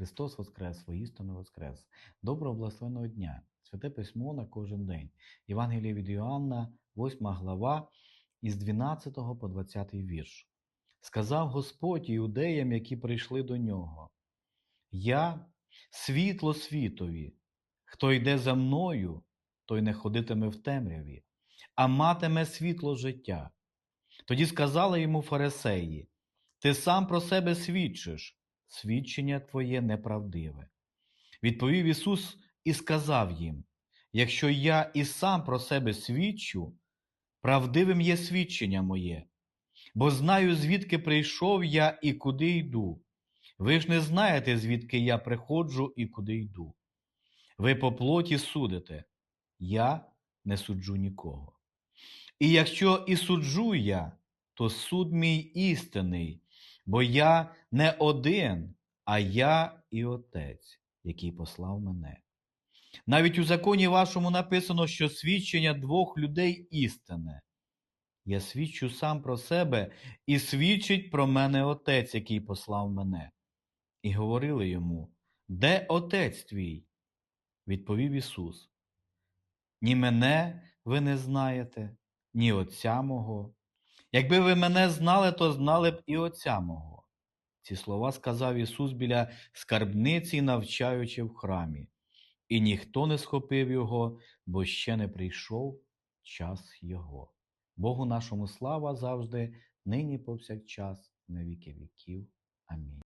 Христос Воскрес, воістину Воскрес. Доброго благословеного дня. Святе письмо на кожен день. Євангеліє від Іоанна, 8 глава, із 12 по 20 вірш. Сказав Господь іудеям, які прийшли до нього: Я світло світові. Хто йде за мною, той не ходитиме в темряві, а матиме світло життя. Тоді сказали йому фарисеї: Ти сам про себе свідчиш, свідчення твоє неправдиве. Відповів Ісус і сказав їм: Якщо я і сам про себе свідчу, правдивим є свідчення моє, бо знаю, звідки прийшов я і куди йду. Ви ж не знаєте, звідки я приходжу і куди йду. Ви по плоті судите, я не суджу нікого. І якщо і суджу я, то суд мій істинний, бо я не один, а я і Отець, який послав мене. Навіть у законі вашому написано, що свідчення двох людей істинне. Я свідчу сам про себе і свідчить про мене Отець, який послав мене. І говорили йому: Де Отець твій? Відповів Ісус. Ні мене ви не знаєте, ні Отця мого. Якби ви мене знали, то знали б і Отця мого. Ці слова сказав Ісус біля скарбниці, навчаючи в храмі, і ніхто не схопив його, бо ще не прийшов час Його. Богу нашому слава завжди, нині повсякчас, на віки віків. Амінь.